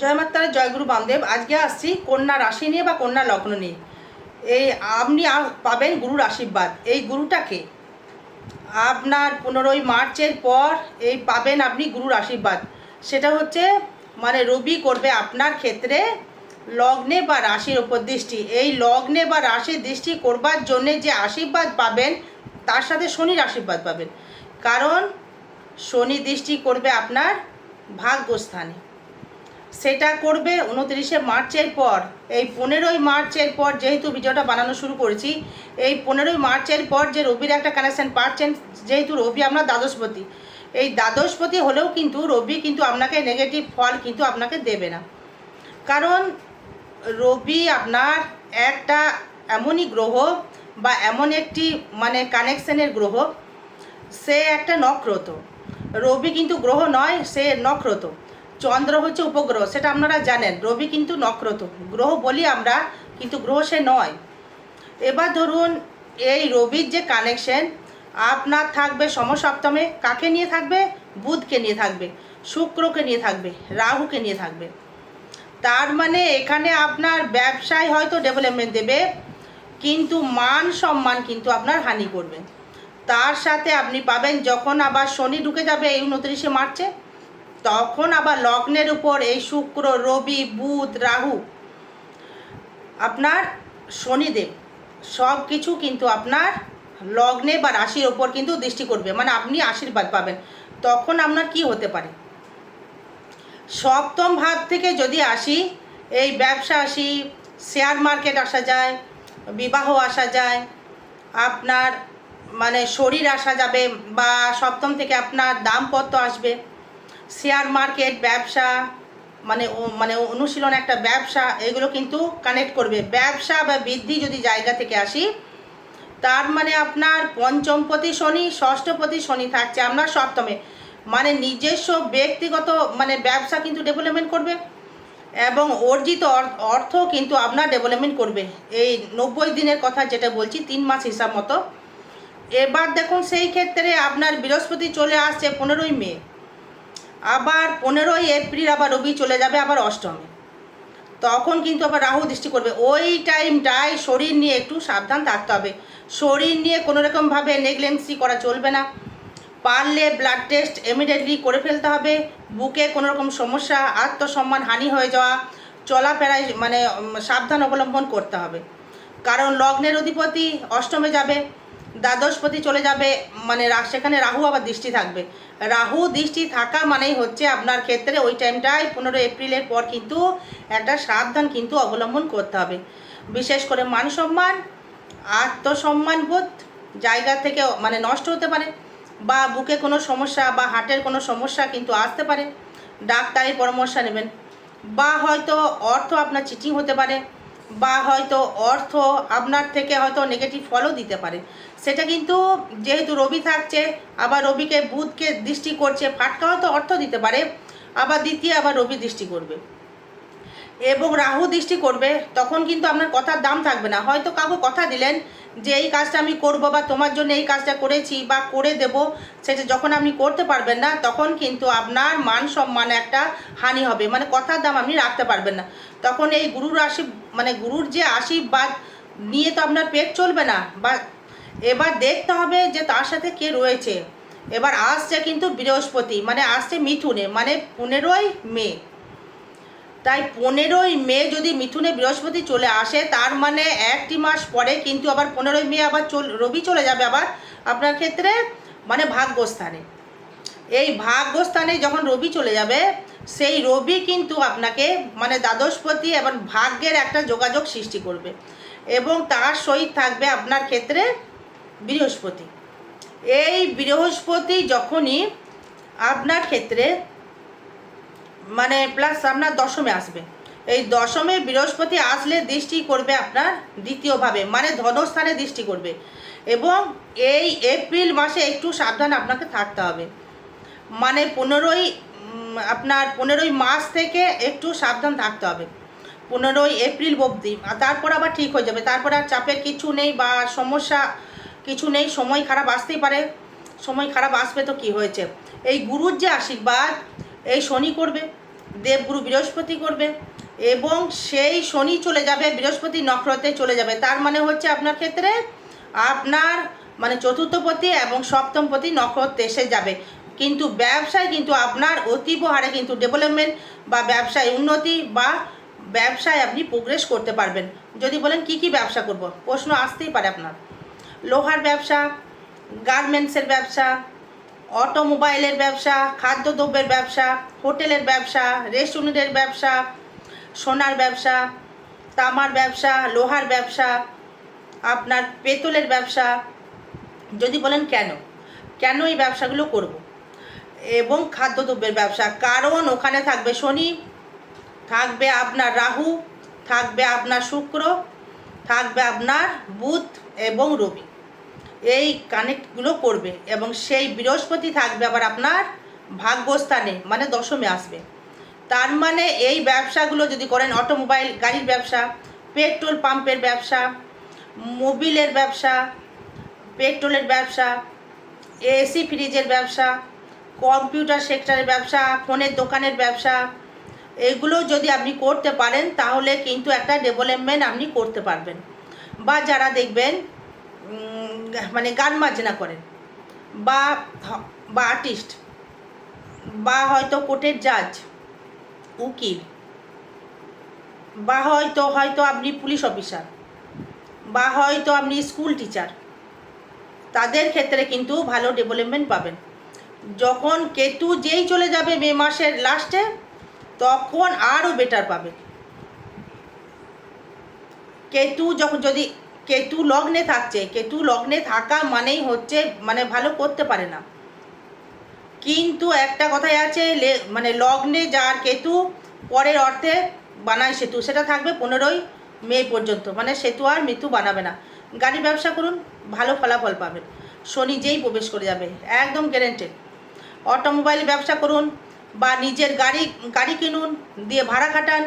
জয় মাতারা জয়গুরু বামদেব, আজকে আসছি কন্যা রাশি নিয়ে বা কন্যা লগ্ন নিয়ে। এই আপনি পাবেন গুরুর আশীর্বাদ। এই গুরুটাকে আপনার পনেরোই মার্চের পর এই পাবেন আপনি গুরুর আশীর্বাদ। সেটা হচ্ছে মানে রবি করবে আপনার ক্ষেত্রে লগ্নে বা রাশির উপর দৃষ্টি। এই লগ্নে বা রাশির দৃষ্টি করবার জন্যে যে আশীর্বাদ পাবেন, তার সাথে শনির আশীর্বাদ পাবেন। কারণ শনি দৃষ্টি করবে আপনার ভাগ্যস্থানে। সেটা করবে উনত্রিশে মার্চের পর। এই পনেরোই মার্চের পর যেহেতু ভিডিওটা বানানো শুরু করেছি, এই পনেরোই মার্চের পর যে রবির একটা কানেকশান পাচ্ছেন, যেহেতু রবি আপনার দ্বাদশপতি। এই দ্বাদশপতি হলেও কিন্তু রবি কিন্তু আপনাকে নেগেটিভ ফল কিন্তু আপনাকে দেবে না। কারণ রবি আপনার একটা এমনই গ্রহ বা এমন একটি মানে কানেকশানের গ্রহ, সে একটা নক্রত রবি কিন্তু গ্রহ নয়, সে নক্রত চন্দ্র হচ্ছে উপগ্রহ, সেটা আপনারা জানেন। রবি কিন্তু নক্রত গ্রহ বলি আমরা, কিন্তু গ্রহ সে নয়। এবার ধরুন, এই রবির যে কানেকশন আপনার থাকবে সমসপ্তমে, কাকে নিয়ে থাকবে? বুধকে নিয়ে থাকবে, শুক্রকে নিয়ে থাকবে, রাহুকে নিয়ে থাকবে। তার মানে এখানে আপনার ব্যবসায় হয়তো ডেভেলপমেন্ট দেবে, কিন্তু মান সম্মান কিন্তু আপনার হানি করবে। তার সাথে আপনি পাবেন, যখন আবার শনি ঢুকে যাবে এই উনত্রিশে মার্চে তখন আবার লগ্নের উপর এই শুক্র, রবি, বুধ, রাহু, আপনার শনিদেব, সব কিছু কিন্তু আপনার লগ্নে বা রাশির ওপর কিন্তু দৃষ্টি করবে মানে আপনি আশীর্বাদ পাবেন। তখন আপনার কি হতে পারে? সপ্তম ভাব থেকে যদি আসি, এই ব্যবসা আসি শেয়ার মার্কেট আসা যায়, বিবাহ আসা যায়, আপনার মানে শরীর আসা যাবে বা সপ্তম থেকে আপনার দামপত্র আসবে শেয়ার মার্কেট, ব্যবসা মানে মানে অনুশীলন একটা ব্যবসা, এগুলো কিন্তু কানেক্ট করবে। ব্যবসা বা বৃদ্ধি যদি জায়গা থেকে আসি, তার মানে আপনার পঞ্চমপতি শনি ষষ্ঠপতি শনি থাকছে আপনার সপ্তমে। মানে নিজস্ব ব্যক্তিগত মানে ব্যবসা কিন্তু ডেভেলপমেন্ট করবে এবং অর্জিত অর- অর্থ কিন্তু আপনার ডেভেলপমেন্ট করবে। এই নব্বই দিনের কথা যেটা বলছি, তিন মাস হিসাব মতো। এবার দেখুন সেই ক্ষেত্রে আপনার বৃহস্পতি চলে আসছে পনেরোই মে। আবার পনেরোই এপ্রিল আবার রবি চলে যাবে, আবার অষ্টমে। তখন কিন্তু আবার রাহু দৃষ্টি করবে। ওই টাইমটায় শরীর নিয়ে একটু সাবধান থাকতে হবে। শরীর নিয়ে কোনো রকমভাবে নেগলেন্সি করা চলবে না। পারলে ব্লাড টেস্ট ইমিডিয়েটলি করে ফেলতে হবে। বুকে কোনো রকম সমস্যা, আত্মসম্মান হানি হয়ে যাওয়া চলাফেরায় মানে সাবধান অবলম্বন করতে হবে। কারণ লগ্নের অধিপতি অষ্টমে যাবে। দ্বাদশপতি চলে যাবে মানে সেখানে রাহু আবার দৃষ্টি থাকবে। রাহু দৃষ্টি থাকা মানেই হচ্ছে আপনার ক্ষেত্রে ওই টাইমটায় পনেরো এপ্রিলের পর কিন্তু একটা সাবধান কিন্তু অবলম্বন করতে হবে। বিশেষ করে মান সম্মান, আত্মসম্মান বোধ জায়গা থেকে মানে নষ্ট হতে পারে বা বুকে কোনো সমস্যা বা হার্টের কোনো সমস্যা কিন্তু আসতে পারে। ডাক্তারের পরামর্শ নেবেন বা হয়তো অর্থ আপনার চিটিং হতে পারে। বা হয়তো অর্থ আপনার থেকে হয়তো নেগেটিভ ফলও দিতে পারে। সেটা কিন্তু যেহেতু রবি থাকছে, আবার রবিকে বুধকে দৃষ্টি করছে, ফাটকা হয়তো অর্থ দিতে পারে, আবার দ্বিতীয় আবার রবি দৃষ্টি করবে। এবং রাহু দৃষ্টি করবে, তখন কিন্তু আপনার কথার দাম থাকবে না। হয়তো কাউকে কথা দিলেন যে, এই কাজটা আমি করব বা তোমার জন্য এই কাজটা করেছি বা করে দেব, সেটা যখন আপনি করতে পারবেন না, তখন কিন্তু আপনার মান সম্মান একটা হানি হবে। মানে কথার দাম আপনি রাখতে পারবেন না। তখন এই গুরুর আশী মানে গুরুর যে আশীর্বাদ নিয়ে তো আপনার পেট চলবে না, বা এবার দেখতে হবে যে তার সাথে কে রয়েছে। এবার আসছে কিন্তু বৃহস্পতি মানে আসছে মিথুনে মানে পনেরোই মে। তাই পনেরোই মে যদি মিথুনে বৃহস্পতি চলে আসে, তার মানে একটি মাস পরে কিন্তু আবার পনেরোই মে আবার চল, রবি চলে যাবে আবার আপনার ক্ষেত্রে মানে ভাগ্যস্থানে। এই ভাগ্যস্থানে যখন রবি চলে যাবে, সেই রবি কিন্তু আপনাকে মানে দ্বাদশপতি এবং ভাগ্যের একটা যোগাযোগ সৃষ্টি করবে এবং তার সহিত থাকবে আপনার ক্ষেত্রে বৃহস্পতি। এই বৃহস্পতি যখনই আপনার ক্ষেত্রে মানে প্লাস আপনার দশমে আসবে। এই দশমে বৃহস্পতি আসলে দৃষ্টি করবে আপনার দ্বিতীয়ভাবে মানে ধনস্থানে দৃষ্টি করবে। এবং এই এপ্রিল মাসে একটু সাবধান আপনাকে থাকতে হবে। মানে পনেরোই আপনার পনেরোই মাস থেকে একটু সাবধান থাকতে হবে। পনেরোই এপ্রিল অবধি, আর তারপর আবার ঠিক হয়ে যাবে। তারপর আর চাপের কিছু নেই বা সমস্যা কিছু নেই, সময় খারাপ আসতেই পারে। সময় খারাপ আসবে তো কি হয়েছে? এই গুরুর যে আশীর্বাদ এই শনি করবে, দেবগুরু বৃহস্পতি করবে, এবং সেই শনি চলে যাবে, বৃহস্পতি নক্ষত্রে চলে যাবে। তার মানে হচ্ছে আপনার ক্ষেত্রে আপনার মানে চতুর্থপতি এবং সপ্তমপতি নক্ষত্রে এসে যাবে। কিন্তু ব্যবসায় কিন্তু আপনার অতীব হারে কিন্তু ডেভেলপমেন্ট বা ব্যবসায় উন্নতি বা ব্যবসায় আপনি প্রোগ্রেস করতে পারবেন। যদি বলেন কি কি ব্যবসা করব? প্রশ্ন আসতেই পারে আপনার। লোহার ব্যবসা গার্মেন্টসের ব্যবসা অটোমোবাইলের ব্যবসা, খাদ্যদ্রব্যের ব্যবসা, হোটেলের ব্যবসা, রেস্টুরেন্টের ব্যবসা, সোনার ব্যবসা, তামার ব্যবসা, লোহার ব্যবসা, আপনার পেতলের ব্যবসা। যদি বলেন কেন? কেন এই ব্যবসাগুলো করব? এবং খাদ্যদ্রব্যের ব্যবসা। কারণ ওখানে থাকবে শনি, থাকবে আপনার রাহু, থাকবে আপনার শুক্র, থাকবে আপনার বুধ এবং রবি। এই কানেক্টগুলো করবে এবং সেই বৃহস্পতি থাকবে আবার আপনার ভাগ্যস্থানে মানে দশমে আসবে। তার মানে এই ব্যবসাগুলো যদি করেন অটোমোবাইল গাড়ির ব্যবসা পেট্রোল পাম্পের ব্যবসা মোবিলের ব্যবসা পেট্রোলের ব্যবসা, এসি ফ্রিজের ব্যবসা কম্পিউটার সেক্টরের ব্যবসা, ফোনের দোকানের ব্যবসা, এগুলো যদি আপনি করতে পারেন, তাহলে কিন্তু একটা ডেভেলপমেন্ট আপনি করতে পারবেন। বা যারা দেখবেন মানে গান বাজনা করেন। বা বা আর্টিস্ট বা হয়তো কোর্টের জাজ উকিল, বা হয়তো হয়তো আপনি পুলিশ অফিসার বা হয়তো আপনি স্কুল টিচার তাদের ক্ষেত্রে কিন্তু ভালো ডেভেলপমেন্ট পাবেন। যখন কেতু যেই চলে যাবে মে মাসের লাস্টে তখন আরও বেটার পাবেন। কেতু যখন যদি কেতু লগ্নে থাকছে, কেতু লগ্নে থাকা মানেই হচ্ছে মানে ভালো করতে পারে না। কিন্তু একটা কথাই আছে মানে লগ্নে যার কেতু, পরের অর্থে বানায় সেতু। সেটা থাকবে পনেরোই মে পর্যন্ত মানে সেতু আর মৃত্যু বানাবে না। গাড়ি ব্যবসা করুন, ভালো ফলাফল পাবেন। শনি যেই প্রবেশ করে যাবে, একদম গ্যারেন্টেড অটোমোবাইল ব্যবসা করুন, বা নিজের গাড়ি গাড়ি কিনুন, দিয়ে ভাড়া খাটান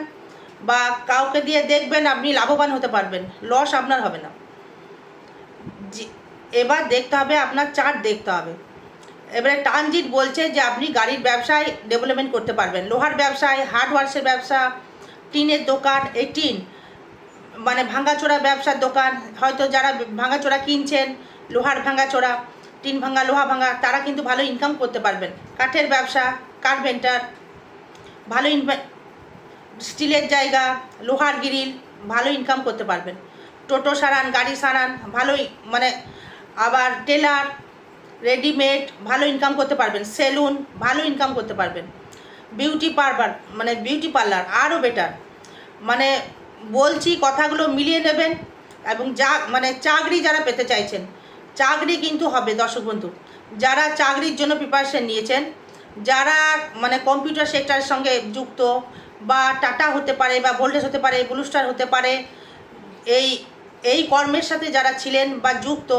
বা কাউকে দিয়ে দেখবেন আপনি লাভবান হতে পারবেন লস আপনার হবে না। এবার দেখতে হবে, আপনার চার্ট দেখতে হবে। এবারে ট্রানজিট বলছে যে আপনি গাড়ির ব্যবসায় ডেভেলপমেন্ট করতে পারবেন। লোহার ব্যবসায় হার্ডওয়ার্সের ব্যবসা, টিনের দোকান, এই টিন মানে ভাঙাচোরা ব্যবসার দোকান, হয়তো যারা ভাঙাচোরা কিনছেন, লোহার ভাঙাচোরা, টিন ভাঙা, লোহা ভাঙা, তারা কিন্তু ভালো ইনকাম করতে পারবেন। কাঠের ব্যবসা কার্পেন্টার ভালো স্টিলের জায়গা, লোহার গ্রিল, ভালো ইনকাম করতে পারবেন। টোটো সারান, গাড়ি সারান, ভালোই মানে আবার টেলার রেডিমেড ভালো ইনকাম করতে পারবেন। সেলুন, ভালো ইনকাম করতে পারবেন। বিউটি পার্লার মানে বিউটি পার্লার আরও বেটার মানে বলছি কথাগুলো মিলিয়ে নেবেন এবং যা মানে চাকরি যারা পেতে চাইছেন, চাকরি কিন্তু হবে দর্শক বন্ধু। যারা চাকরির জন্য প্রিপারেশন নিয়েছেন, যারা মানে কম্পিউটার সেক্টরের সঙ্গে যুক্ত বা টাটা হতে পারে বা ভোল্টেজ হতে পারে ব্লু স্টার হতে পারে, এই এই কর্মের সাথে যারা ছিলেন বা যুক্ত,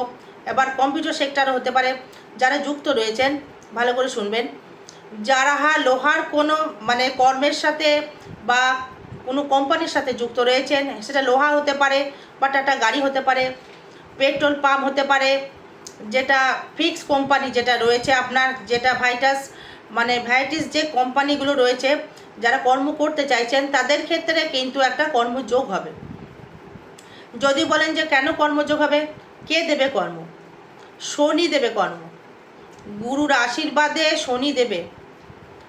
এবার কম্পিউটার সেক্টরও হতে পারে, যারা যুক্ত রয়েছেন, ভালো করে শুনবেন, যারা হা লোহার কোনো মানে কর্মের সাথে বা কোনো কোম্পানির সাথে যুক্ত রয়েছেন, সেটা লোহা হতে পারে বা টাটা গাড়ি হতে পারে পেট্রোল পাম্প হতে পারে, যেটা ফিক্স কোম্পানি যেটা রয়েছে আপনার, যেটা ভাইটাস মানে ভ্যারাইটিস যে কোম্পানিগুলো রয়েছে, যারা কর্ম করতে চাইছেন, তাদের ক্ষেত্রে কিন্তু একটা কর্মযোগ হবে। যদি বলেন যে কেন কর্মযোগ হবে? কে দেবে কর্ম? শনি দেবে কর্ম। গুরুর আশীর্বাদে শনি দেবে।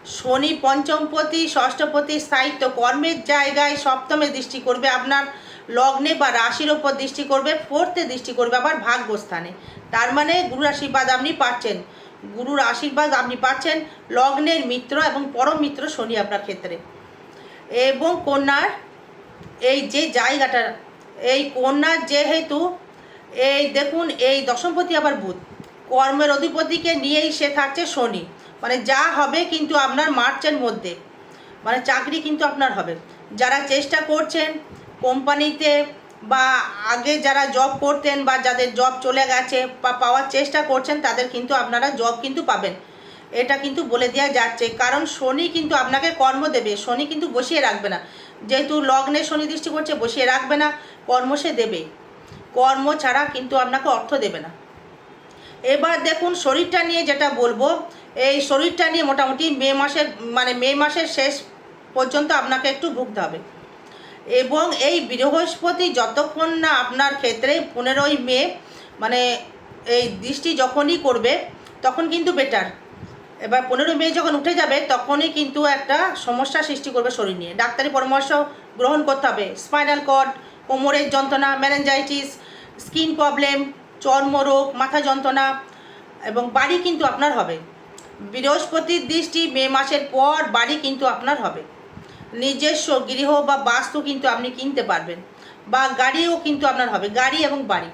শনি পঞ্চমপতি, ষষ্ঠপতি, স্থায়িত্ব কর্মের জায়গায় সপ্তমে দৃষ্টি করবে আপনার, লগ্নে বা রাশির ওপর দৃষ্টি করবে, ফোর্থে দৃষ্টি করবে আবার ভাগ্যস্থানে। তার মানে গুরুর আশীর্বাদ আপনি পাচ্ছেন। গুরুর আশীর্বাদ আপনি পাচ্ছেন। লগ্নের মিত্র এবং পরম মিত্র শনি আপনার ক্ষেত্রে। এবং কন্যার এই যে জায়গাটা, এই কন্যার যেহেতু এই দেখুন, এই দশমপতি আবার বুধ। কর্মের অধিপতিকে নিয়েই সে থাকছে শনি। মানে যা হবে কিন্তু আপনার মার্চের মধ্যে। মানে চাকরি কিন্তু আপনার হবে। যারা চেষ্টা করছেন কোম্পানিতে বা আগে যারা জব করতেন বা যাদের জব চলে গেছে বা পাওয়ার চেষ্টা করছেন, তাদের কিন্তু আপনারা জব কিন্তু পাবেন। এটা কিন্তু বলে দেওয়া যাচ্ছে। কারণ শনি কিন্তু আপনাকে কর্ম দেবে। শনি কিন্তু বসিয়ে রাখবে না। যেহেতু লগ্নে শনি দৃষ্টি করছে, বসিয়ে রাখবে না, কর্ম সে দেবে। কর্ম ছাড়া কিন্তু আপনাকে অর্থ দেবে না। এবার দেখুন, শরীরটা নিয়ে যেটা বলব, এই শরীরটা নিয়ে মোটামুটি মে মাসের মানে মে মাসের শেষ পর্যন্ত আপনাকে একটু ভুগতে হবে। এবং এই বৃহস্পতি যতক্ষণ না আপনার ক্ষেত্রে পনেরোই মে মানে এই দৃষ্টি যখনই করবে, তখন কিন্তু বেটার এবার পনেরোই মে যখন উঠে যাবে, তখনই কিন্তু একটা সমস্যা সৃষ্টি করবে শরীর নিয়ে। ডাক্তারি পরামর্শ গ্রহণ করতে হবে। স্পাইনাল কর্ড কোমরের যন্ত্রণা ম্যানেঞ্জাইটিস স্কিন প্রবলেম চর্মরোগ, মাথা যন্ত্রণা এবং বাড়ি কিন্তু আপনার হবে। বৃহস্পতির দৃষ্টি মে মাসের পর বাড়ি কিন্তু আপনার হবে। নিজস্ব গৃহ বা বাস্তু কিন্তু আপনি কিনতে পারবেন। বা গাড়িও কিন্তু আপনার হবে, গাড়ি এবং বাড়ি।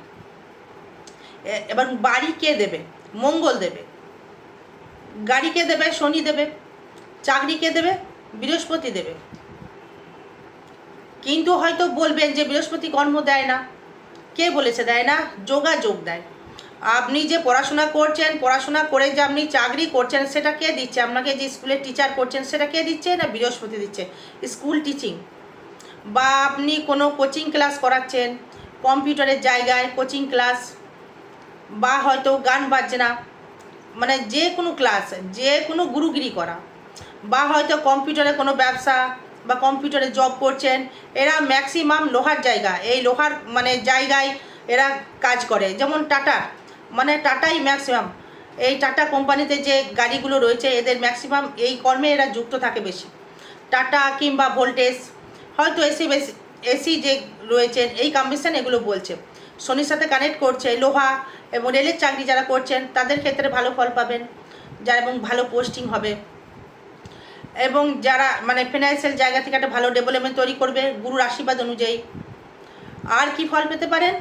এবার বাড়ি কে দেবে? মঙ্গল দেবে। গাড়ি কে দেবে? শনি দেবে। চাকরি কে দেবে? বৃহস্পতি দেবে। কিন্তু হয়তো বলবেন যে বৃহস্পতি কর্ম দেয় না। কে বলেছে দেয় না? যোগাযোগ দেয়। আপনি যে পড়াশোনা করছেন, পড়াশোনা করে যে আপনি চাকরি করছেন, সেটা কে দিচ্ছে? আপনাকে যে স্কুলের টিচার করছেন, সেটা কে দিচ্ছে না বৃহস্পতি দিচ্ছে? স্কুল টিচিং বা আপনি কোনো কোচিং ক্লাস করাচ্ছেন কম্পিউটারের জায়গায় কোচিং ক্লাস বা হয়তো গান বাজনা মানে যে কোনো ক্লাস যে কোনো গুরুগিরি করা, বা হয়তো কম্পিউটারে কোনো ব্যবসা, বা কম্পিউটারে জব করছেন, এরা ম্যাক্সিমাম লোহার জায়গা, এই লোহার মানে জায়গায় এরা কাজ করে। যেমন টাটা মানে টাটাই ম্যাক্সিমাম। এই টাটা কোম্পানিতে যে গাড়িগুলো রয়েছে, এদের ম্যাক্সিমাম এই কর্মে এরা যুক্ত থাকে বেশি। টাটা কিংবা ভোল্টেজ, হয়তো এসি বেশি, এসি যে রয়েছেন এই কম্বিনেশন এগুলো বলছে। শনির সাথে কানেক্ট করছে, লোহা এবং রেলের চাকরি যারা করছেন, তাদের ক্ষেত্রে ভালো ফল পাবেন যারা এবং ভালো পোস্টিং হবে। এবং যারা মানে ফিনান্সিয়াল জায়গা থেকে একটা ভালো ডেভেলপমেন্ট তৈরি করবে, গুরুর আশীর্বাদ অনুযায়ী। আর কি ফল পেতে পারেন?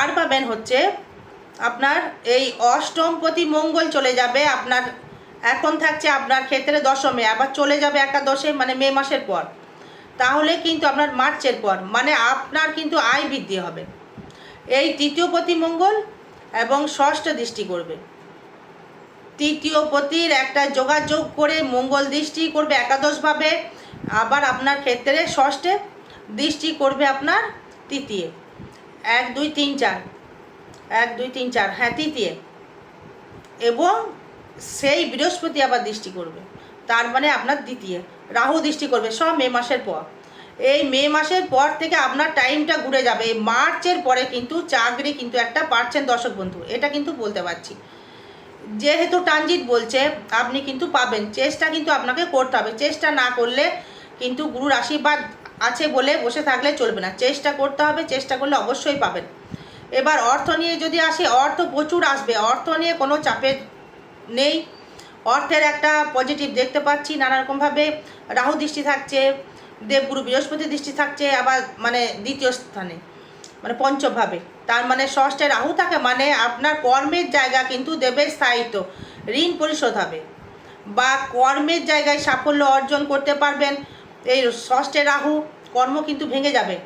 আর পাবেন হচ্ছে আপনার এই অষ্টমপতি মঙ্গল চলে যাবে, আপনার এখন থাকছে আপনার ক্ষেত্রে দশমে, আবার চলে যাবে একাদশে মানে মে মাসের পর। তাহলে কিন্তু আপনার মার্চের পর মানে আপনার কিন্তু আয় বৃদ্ধি হবে। এই তৃতীয় পতি মঙ্গল এবং ষষ্ঠ দৃষ্টি করবে। তৃতীয় পতির একটা যোগাযোগ করে মঙ্গল দৃষ্টি করবে একাদশভাবে, আবার আপনার ক্ষেত্রে ষষ্ঠে দৃষ্টি করবে আপনার তৃতীয়। এক, দুই, তিন, চার। এক, দুই, তিন, চার হ্যাঁ তৃতীয়। এবং সেই বৃহস্পতি আবার দৃষ্টি করবে। তার মানে আপনার দ্বিতীয়। রাহু দৃষ্টি করবে সব মে মাসের পর। এই মে মাসের পর থেকে আপনার টাইমটা ঘুরে যাবে। এই মার্চের পরে কিন্তু চাকরি কিন্তু একটা পাচ্ছেন দর্শক বন্ধু, এটা কিন্তু বলতে পারছি। যেহেতু ট্রানজিট বলছে, আপনি কিন্তু পাবেন। চেষ্টা কিন্তু আপনাকে করতে হবে। চেষ্টা না করলে কিন্তু গুরুর আশীর্বাদ আছে বলে বসে থাকলে চলবে না। চেষ্টা করতে হবে, চেষ্টা করলে অবশ্যই পাবেন। এবার অর্থ নিয়ে যদি আসে, অর্থ প্রচুর আসবে। অর্থ নিয়ে কোনো চাপের নেই। অর্থের একটা পজিটিভ দেখতে পাচ্ছি নানা রকমভাবে রাহু দৃষ্টি থাকছে, দেবগুরু বৃহস্পতি দৃষ্টি থাকছে, আবার মানে দ্বিতীয় স্থানে মানে পঞ্চমভাবে। তার মানে ষষ্ঠে রাহু থাকে মানে আপনার কর্মের জায়গা কিন্তু দেবে স্থায়িত্ব, ঋণ পরিশোধ হবে। বা কর্মের জায়গায় সাফল্য অর্জন করতে পারবেন। এই ষষ্ঠে রাহু কর্ম কিন্তু ভেঙে যাবে।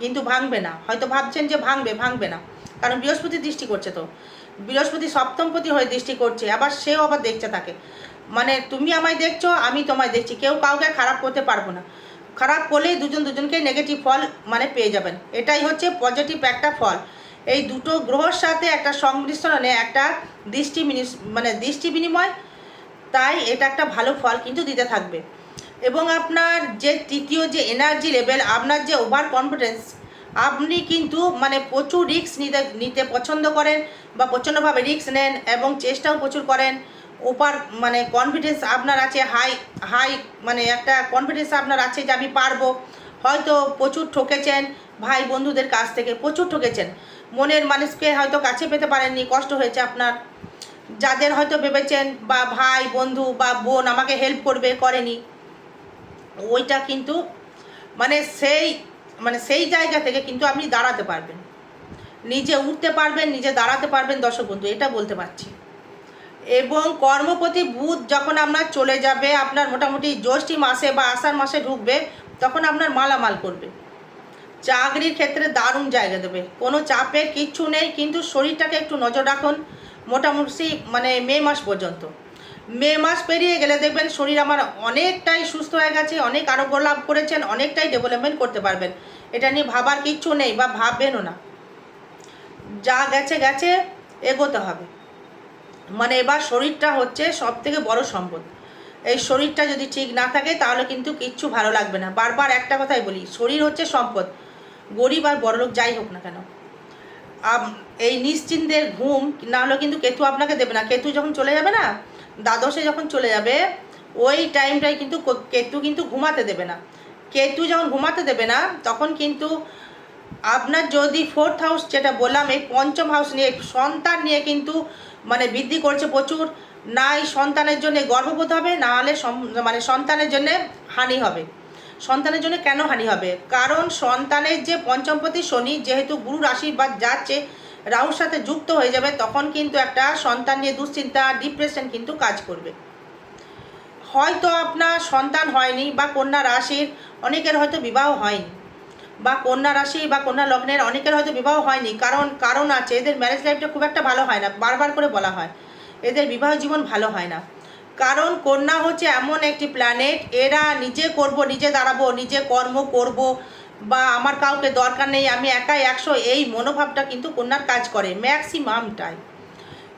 কিন্তু ভাঙবে না। হয়তো ভাবছেন যে ভাঙবে ভাঙবে না। কারণ বৃহস্পতি দৃষ্টি করছে তো। বৃহস্পতি সপ্তমপতি হয়ে দৃষ্টি করছে, আবার সেও আবার দেখছে তাকে। মানে তুমি আমায় দেখছ, আমি তোমায় দেখছি। কেউ কাউকে খারাপ করতে পারব না। খারাপ করলেই দুজন দুজনকে নেগেটিভ ফল মানে পেয়ে যাবেন। এটাই হচ্ছে পজিটিভ একটা ফল। এই দুটো গ্রহর সাথে একটা সংমিশ্রণে একটা দৃষ্টি মানে দৃষ্টি বিনিময়, তাই এটা একটা ভালো ফল কিন্তু দিতে থাকবে। এবং আপনার যে তৃতীয় যে এনার্জি লেভেল আপনার যে ওভার কনফিডেন্স আপনি কিন্তু মানে প্রচুর রিস্ক নিতে নিতে পছন্দ করেন বা প্রচণ্ডভাবে রিক্স নেন এবং চেষ্টাও প্রচুর করেন। ওপার মানে কনফিডেন্স আপনার আছে হাই হাই মানে একটা কনফিডেন্স আপনার আছে যে আমি পারব। হয়তো প্রচুর ঠকেছেন ভাই বন্ধুদের কাছ থেকে, প্রচুর ঠকেছেন। মনের মানুষকে হয়তো কাছে পেতে পারেননি, কষ্ট হয়েছে আপনার। যাদের হয়তো ভেবেছেন বা ভাই, বন্ধু বা বোন আমাকে হেল্প করবে, করেনি। ওইটা কিন্তু মানে সেই মানে সেই জায়গা থেকে কিন্তু আপনি দাঁড়াতে পারবেন। নিজে উঠতে পারবেন, নিজে দাঁড়াতে পারবেন দর্শক বন্ধু, এটা বলতে পারছি। এবং কর্মপতি বুধ যখন আপনার চলে যাবে, আপনার মোটামুটি জ্যৈষ্ঠী মাসে বা আষাঢ় মাসে ঢুকবে, তখন আপনার মালামাল করবে। চাকরির ক্ষেত্রে দারুণ জায়গা দেবে। কোনো চাপের কিচ্ছু নেই, কিন্তু শরীরটাকে একটু নজর রাখুন, মোটামুটি মানে মে মাস পর্যন্ত। মে মাস পেরিয়ে গেলে দেখবেন শরীর আমার অনেকটাই সুস্থ হয়ে গেছে, অনেক আরোগ্য লাভ করেছেন, অনেকটাই ডেভেলপমেন্ট করতে পারবেন। এটা নিয়ে ভাবার কিচ্ছু নেই বা ভাববেনও না। যা গেছে গেছে, এগোতে হবে। মানে এবার শরীরটা হচ্ছে সব থেকে বড় সম্পদ। এই শরীরটা যদি ঠিক না থাকে তাহলে কিন্তু কিচ্ছু ভালো লাগবে না। বারবার একটা কথাই বলি, শরীর হচ্ছে সম্পদ। গরিব আর বড়লোক যাই হোক না কেন। এই নিশ্চিন্তের ঘুম না হলে কিন্তু কেতু আপনাকে দেবে না। কেতু যখন চলে যাবে না দ্বাদশে যখন চলে যাবে, ওই টাইমটাই কিন্তু কেতু কিন্তু ঘুমাতে দেবে না। কেতু যখন ঘুমাতে দেবে না, তখন কিন্তু আপনার যদি ফোর্থ হাউস যেটা বললাম, এই পঞ্চম হাউস নিয়ে, সন্তান নিয়ে কিন্তু মানে বৃদ্ধি করছে প্রচুর। না এই সন্তানের জন্য গর্ভবোধ হবে, না হলে মানে সন্তানের জন্য হানি হবে। সন্তানের জন্য কেন হানি হবে? কারণ সন্তানের যে পঞ্চমপতি শনি, যেহেতু গুরুর আশীর্বাদ যাচ্ছে রাহুর সাথে যুক্ত হয়ে যাবে, তখন কিন্তু একটা সন্তান নিয়ে দুশ্চিন্তা ডিপ্রেশন কিন্তু কাজ করবে। হয়তো আপনার সন্তান হয়নি বা কন্যা রাশির অনেকের হয়তো বিবাহ হয়নি, বা কন্যা রাশি বা কন্যা লগ্নের অনেকের হয়তো বিবাহ হয়নি, কারণ কারণ আছে, এদের ম্যারেজ লাইফটা খুব একটা ভালো হয় না, বারবার করে বলা হয়, এদের বিবাহ জীবন ভালো হয় না। কারণ কন্যা হচ্ছে এমন একটি প্ল্যানেট এরা নিজে করব, নিজে দাঁড়াবো, নিজে কর্ম করব বা আমার কাউকে দরকার নেই, আমি একাই একশো। এই মনোভাবটা কিন্তু কন্যার কাজ করে, ম্যাক্সিমামটাই।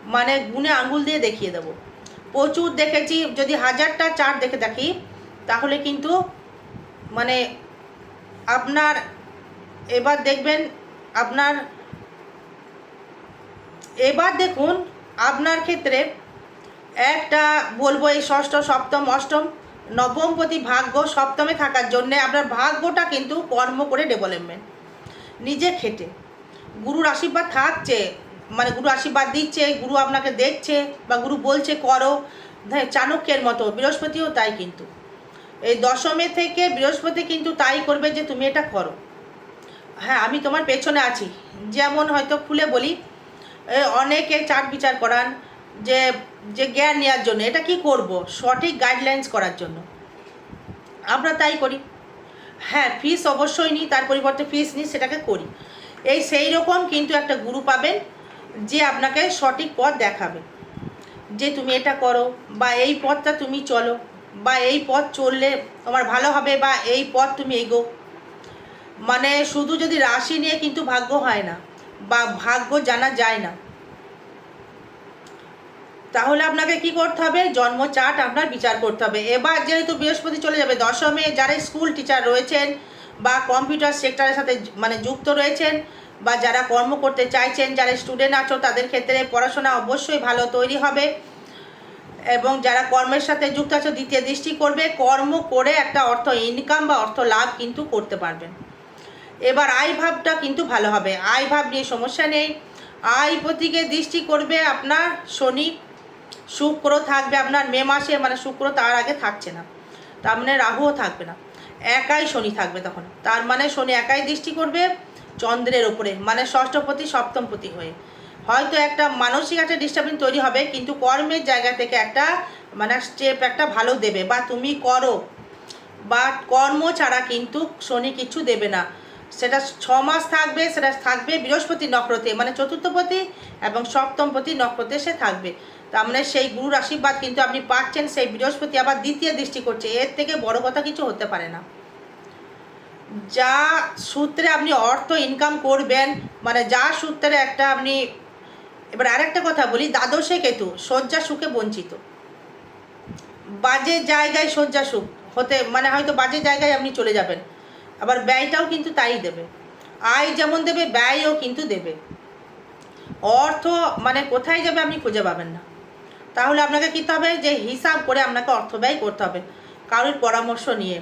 মানে গুনে আঙ্গুল দিয়ে দেখিয়ে দেবো। প্রচুর দেখেছি, যদি হাজারটা চার দেখে দেখি, তাহলে কিন্তু মানে আপনার, এবার দেখবেন আপনার, এবার দেখুন আপনার ক্ষেত্রে একটা বলব এই ষষ্ঠ, সপ্তম, অষ্টম নবমপতি ভাগ্য সপ্তমে থাকার জন্যে আপনার ভাগ্যটা কিন্তু কর্ম করে ডেভেলপমেন্ট নিজে খেটে। গুরুর আশীর্বাদ থাকছে মানে গুরু আশীর্বাদ দিচ্ছে, গুরু আপনাকে দেখছে বা গুরু বলছে, করো। হ্যাঁ চাণক্যের মতো, বৃহস্পতিও তাই কিন্তু। এই দশমে থেকে বৃহস্পতি কিন্তু তাই করবে যে, তুমি এটা করো। হ্যাঁ আমি তোমার পেছনে আছি। যেমন হয়তো খুলে বলি অনেকে চাট বিচার করান যে যে জ্ঞান নেওয়ার জন্য, এটা কি করব? সঠিক গাইডলাইন্স করার জন্য। আমরা তাই করি। হ্যাঁ ফিস অবশ্যই নিই, তার পরিবর্তে ফিস নিই, সেটাকে করি। এই সেই রকম কিন্তু একটা গুরু পাবেন, যে আপনাকে সঠিক পথ দেখাবে। যে তুমি এটা করো, বা এই পথটা তুমি চলো, বা এই পথ চললে তোমার ভালো হবে, বা এই পথ তুমি এগো। মানে শুধু যদি রাশি নিয়ে কিন্তু ভাগ্য হয় না, বা ভাগ্য জানা যায় না তাহলে আপনাকে কি করতে হবে? জন্ম চার্ট আপনার বিচার করতে হবে। এবার যেহেতু বৃহস্পতি চলে যাবে, দশমে যারা স্কুল টিচার রয়েছেন বা কম্পিউটার সেক্টরের সাথে মানে যুক্ত রয়েছেন বা যারা কর্ম করতে চাইছেন, যারা স্টুডেন্ট আছো, তাদের ক্ষেত্রে পড়াশোনা অবশ্যই ভালো তৈরি হবে এবং যারা কর্মের সাথে যুক্ত আছো, দ্বিতীয় দৃষ্টি করবে, কর্ম করে একটা অর্থ ইনকাম বা অর্থ লাভ কিন্তু করতে পারবেন। এবার আয় ভাবটা কিন্তু ভালো হবে। আয় ভাব নিয়ে সমস্যা নেই। আয় প্রতীকে দৃষ্টি করবে আপনার শনি শুক্র থাকবে আপনার মে মাসে মানে শুক্র তার আগে থাকছে না। তার মানে রাহুও থাকবে না। একাই শনি থাকবে তখন। তার মানে শনি একাই দৃষ্টি করবে চন্দ্রের ওপরে মানে ষষ্ঠপতি, সপ্তমপতি হয়ে। হয়তো একটা মানসিক একটা ডিস্টার্বেন্স তৈরি হবে, কিন্তু কর্মের জায়গা থেকে একটা মানে স্টেপ একটা ভালো দেবে। বা তুমি করো। বা কর্ম ছাড়া কিন্তু শনি কিছু দেবে না। সেটা ছ মাস থাকবে, সেটা থাকবে বৃহস্পতি নক্ষত্রে মানে চতুর্থপতি এবং সপ্তমপতি নক্ষত্রে সে থাকবে। তার মানে সেই গুরুর আশীর্বাদ কিন্তু আপনি পাচ্ছেন, সেই বৃহস্পতি আবার দ্বিতীয় দৃষ্টি করছে। এর থেকে বড় কথা কিছু হতে পারে না। যা সূত্রে আপনি অর্থ ইনকাম করবেন মানে যা সূত্রে একটা আপনি, এবার আরেকটা কথা বলি, দ্বাদশে কেতু, শয্যা সুখে বঞ্চিত। বাজে জায়গায় শয্যা সুখ হতে মানে হয়তো বাজে জায়গায় আপনি চলে যাবেন, আবার ব্যয়টাও কিন্তু তাই দেবে। আয় যেমন দেবে, ব্যয়ও কিন্তু দেবে। অর্থ মানে কোথায় যাবে আপনি খুঁজে পাবেন না। তাহলে আপনাকে কী হবে? যে হিসাব করে আপনাকে অর্থ ব্যয় করতে হবে, কারোর পরামর্শ নিয়ে।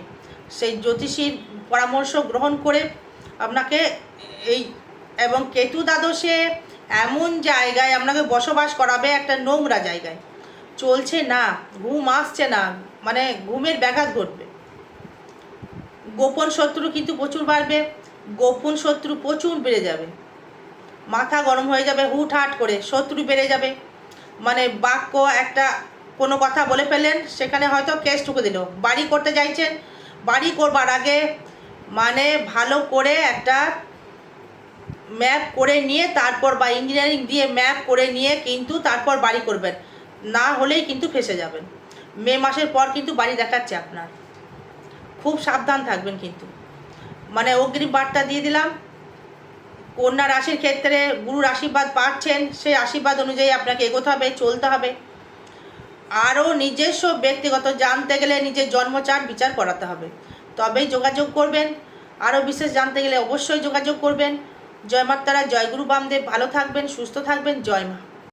সেই জ্যোতিষীর পরামর্শ গ্রহণ করে আপনাকে এই এবং কেতু দ্বাদশে এমন জায়গায় আপনাকে বসবাস করাবে, একটা নোংরা জায়গায়। চলছে না, ঘুম আসছে না মানে ঘুমের ব্যাঘাত ঘটবে। গোপন শত্রু কিন্তু প্রচুর বাড়বে, গোপন শত্রু প্রচুর বেড়ে যাবে। মাথা গরম হয়ে যাবে হুট হাট করে শত্রু বেড়ে যাবে। মানে বাক্য একটা কোনো কথা বলে ফেলেন সেখানে হয়তো কেস ঠুকে দিল। বাড়ি করতে চাইছেন, বাড়ি করবার আগে মানে ভালো করে একটা ম্যাপ করে নিয়ে তারপর বা ইঞ্জিনিয়ারিং দিয়ে ম্যাপ করে নিয়ে কিন্তু তারপর বাড়ি করবেন। না হলেই কিন্তু ফেসে যাবেন। মে মাসের পর কিন্তু বাড়ি দেখাচ্ছে আপনার। খুব সাবধান থাকবেন কিন্তু। মানে অগ্রিম বার্তা দিয়ে দিলাম। কন্যা রাশির ক্ষেত্রে গুরুর আশীর্বাদ পাচ্ছেন, সেই আশীর্বাদ অনুযায়ী আপনাকে এগোতে হবে, চলতে হবে। আরও নিজস্ব ব্যক্তিগত জানতে গেলে নিজের জন্মচার বিচার করাতে হবে। তবেই যোগাযোগ করবেন। আরও বিশেষ জানতে গেলে অবশ্যই যোগাযোগ করবেন। জয় মাতারা, জয় গুরু বামদেব, ভালো থাকবেন, সুস্থ থাকবেন। জয় মা।